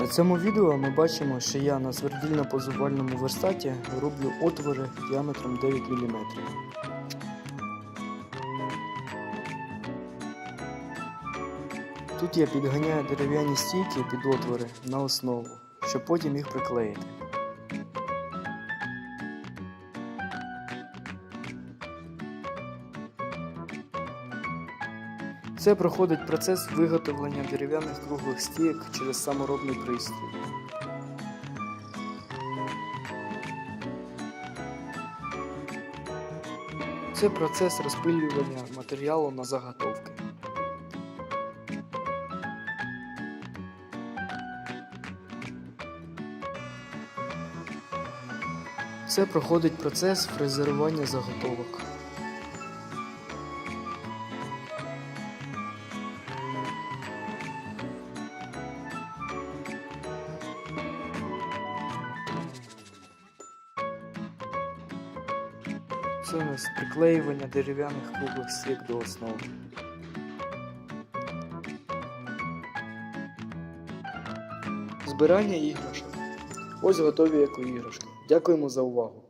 На цьому відео ми бачимо, що я на свердільно-позувальному верстаті роблю отвори діаметром 9 мм. Тут я підганяю дерев'яні стійки під отвори на основу, щоб потім їх приклеїти. Це проходить процес виготовлення дерев'яних круглих стійок через саморобний пристрій. Це процес розпилювання матеріалу на заготовки. Це проходить процес фрезерування заготовок. Це у нас приклеювання дерев'яних круглих стійок до основи. Збирання іграшок. Ось готові як іграшки. Дякуємо за увагу.